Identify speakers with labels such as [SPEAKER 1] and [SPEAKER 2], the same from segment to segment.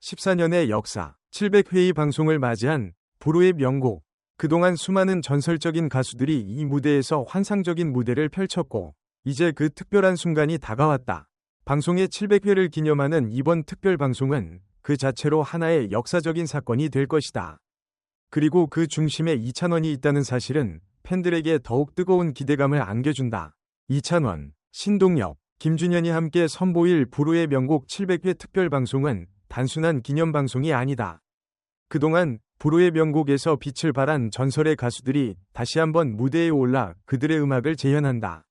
[SPEAKER 1] (14년의) 역사 700회의 방송을 맞이한 불후의 명곡 그동안 수많은 전설적인 가수들이 이 무대에서 환상적인 무대를 펼쳤고 이제 그 특별한 순간이 다가왔다. 방송의 700회를 기념하는 이번 특별 방송은 그 자체로 하나의 역사적인 사건이 될 것이다. 그리고 그 중심에 이찬원이 있다는 사실은 팬들에게 더욱 뜨거운 기대감을 안겨준다. 이찬원, 신동엽, 김준현이 함께 선보일 불후의 명곡 700회 특별 방송은 단순한 기념 방송이 아니다. 그동안 불후의 명곡에서 빛을 발한 전설의 가수들이 다시 한번 무대에 올라 그들의 음악을 재현한다.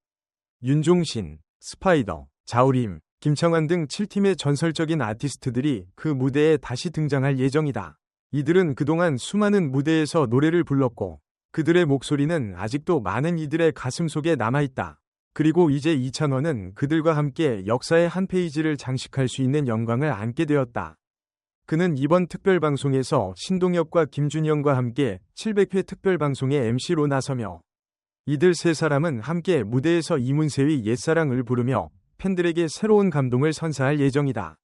[SPEAKER 1] 윤종신, 스파이더, 자우림, 김창완 등 7팀의 전설적인 아티스트들이 그 무대에 다시 등장할 예정이다. 이들은 그동안 수많은 무대에서 노래를 불렀고 그들의 목소리는 아직도 많은 이들의 가슴 속에 남아있다. 그리고 이제 이찬원은 그들과 함께 역사의 한 페이지를 장식할 수 있는 영광을 안게 되었다. 그는 이번 특별방송에서 신동엽과 김준영과 함께 700회 특별방송의 MC로 나서며 이들 세 사람은 함께 무대에서 이문세의 옛사랑을 부르며 팬들에게 새로운 감동을 선사할 예정이다.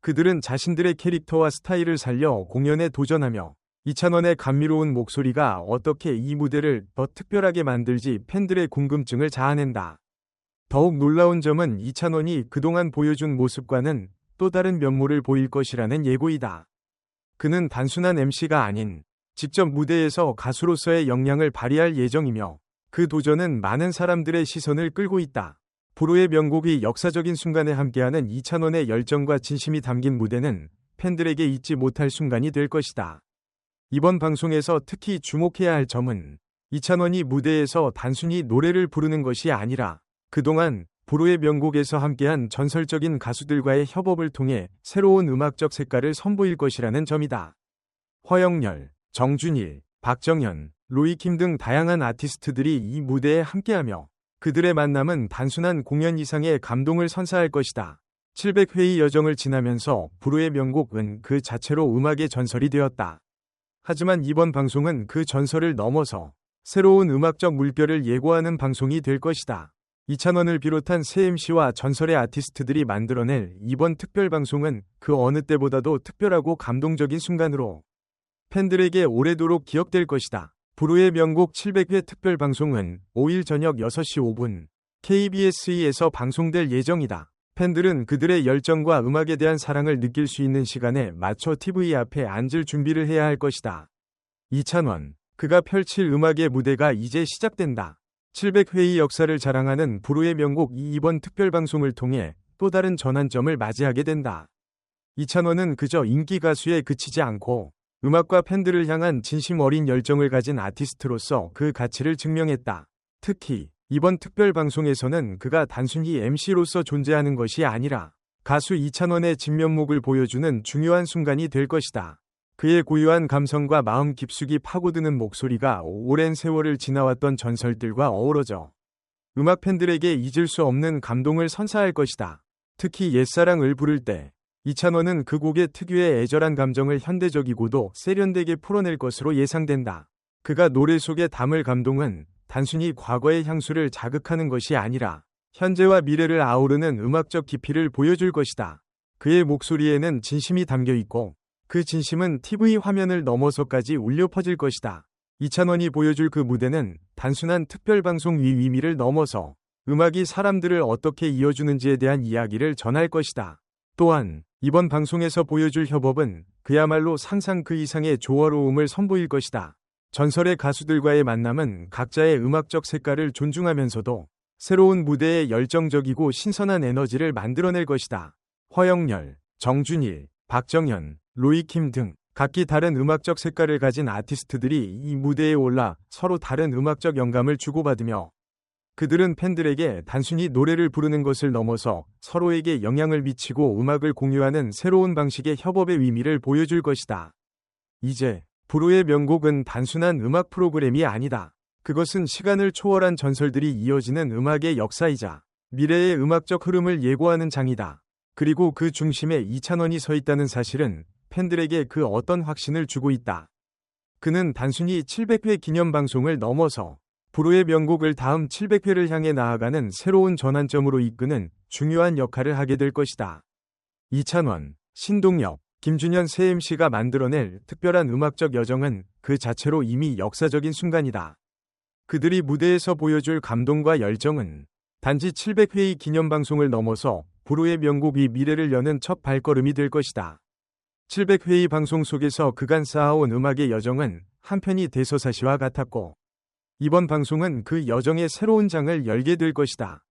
[SPEAKER 1] 그들은 자신들의 캐릭터와 스타일을 살려 공연에 도전하며 이찬원의 감미로운 목소리가 어떻게 이 무대를 더 특별하게 만들지 팬들의 궁금증을 자아낸다. 더욱 놀라운 점은 이찬원이 그동안 보여준 모습과는 또 다른 면모를 보일 것이라는 예고이다. 그는 단순한 MC가 아닌 직접 무대에서 가수로서의 역량을 발휘할 예정이며 그 도전은 많은 사람들의 시선을 끌고 있다. 불후의 명곡이 역사적인 순간에 함께하는 이찬원의 열정과 진심이 담긴 무대는 팬들에게 잊지 못할 순간이 될 것이다. 이번 방송에서 특히 주목해야 할 점은 이찬원이 무대에서 단순히 노래를 부르는 것이 아니라 그동안 불후의 명곡에서 함께한 전설적인 가수들과의 협업을 통해 새로운 음악적 색깔을 선보일 것이라는 점이다. 허영열, 정준일, 박정현, 로이킴 등 다양한 아티스트들이 이 무대에 함께하며 그들의 만남은 단순한 공연 이상의 감동을 선사할 것이다. 700회의 여정을 지나면서 불후의 명곡은 그 자체로 음악의 전설이 되었다. 하지만 이번 방송은 그 전설을 넘어서 새로운 음악적 물결을 예고하는 방송이 될 것이다. 이찬원을 비롯한 새 MC와 전설의 아티스트들이 만들어낼 이번 특별 방송은 그 어느 때보다도 특별하고 감동적인 순간으로 팬들에게 오래도록 기억될 것이다. 불후의 명곡 700회 특별 방송은 5일 저녁 6시 5분 KBSE에서 방송될 예정이다. 팬들은 그들의 열정과 음악에 대한 사랑을 느낄 수 있는 시간에 맞춰 TV 앞에 앉을 준비를 해야 할 것이다. 이찬원, 그가 펼칠 음악의 무대가 이제 시작된다. 700회의 역사를 자랑하는 불후의 명곡 이번 특별방송을 통해 또 다른 전환점을 맞이하게 된다. 이찬원은 그저 인기 가수에 그치지 않고 음악과 팬들을 향한 진심 어린 열정을 가진 아티스트로서 그 가치를 증명했다. 특히 이번 특별방송에서는 그가 단순히 MC로서 존재하는 것이 아니라 가수 이찬원의 진면목을 보여주는 중요한 순간이 될 것이다. 그의 고유한 감성과 마음 깊숙이 파고드는 목소리가 오랜 세월을 지나왔던 전설들과 어우러져 음악 팬들에게 잊을 수 없는 감동을 선사할 것이다. 특히 옛사랑을 부를 때 이찬원은 그 곡의 특유의 애절한 감정을 현대적이고도 세련되게 풀어낼 것으로 예상된다. 그가 노래 속에 담을 감동은 단순히 과거의 향수를 자극하는 것이 아니라 현재와 미래를 아우르는 음악적 깊이를 보여줄 것이다. 그의 목소리에는 진심이 담겨 있고 그 진심은 TV 화면을 넘어서까지 울려 퍼질 것이다. 이찬원이 보여줄 그 무대는 단순한 특별방송 위 의미를 넘어서 음악이 사람들을 어떻게 이어주는지에 대한 이야기를 전할 것이다. 또한 이번 방송에서 보여줄 협업은 그야말로 상상 그 이상의 조화로움을 선보일 것이다. 전설의 가수들과의 만남은 각자의 음악적 색깔을 존중하면서도 새로운 무대에 열정적이고 신선한 에너지를 만들어낼 것이다. 허영열, 정준일, 박정현, 로이킴 등 각기 다른 음악적 색깔을 가진 아티스트들이 이 무대에 올라 서로 다른 음악적 영감을 주고받으며 그들은 팬들에게 단순히 노래를 부르는 것을 넘어서 서로에게 영향을 미치고 음악을 공유하는 새로운 방식의 협업의 의미를 보여줄 것이다. 이제 불후의 명곡은 단순한 음악 프로그램이 아니다. 그것은 시간을 초월한 전설들이 이어지는 음악의 역사이자 미래의 음악적 흐름을 예고하는 장이다. 그리고 그 중심에 이찬원이 서 있다는 사실은 팬들에게 그 어떤 확신을 주고 있다. 그는 단순히 700회 기념 방송을 넘어서 불후의 명곡을 다음 700회를 향해 나아가는 새로운 전환점으로 이끄는 중요한 역할을 하게 될 것이다. 이찬원, 신동엽, 김준현 세 MC가 만들어낼 특별한 음악적 여정은 그 자체로 이미 역사적인 순간이다. 그들이 무대에서 보여줄 감동과 열정은 단지 700회의 기념방송을 넘어서 불후의 명곡이 미래를 여는 첫 발걸음이 될 것이다. 700회의 방송 속에서 그간 쌓아온 음악의 여정은 한편이 대서사시와 같았고 이번 방송은 그 여정의 새로운 장을 열게 될 것이다.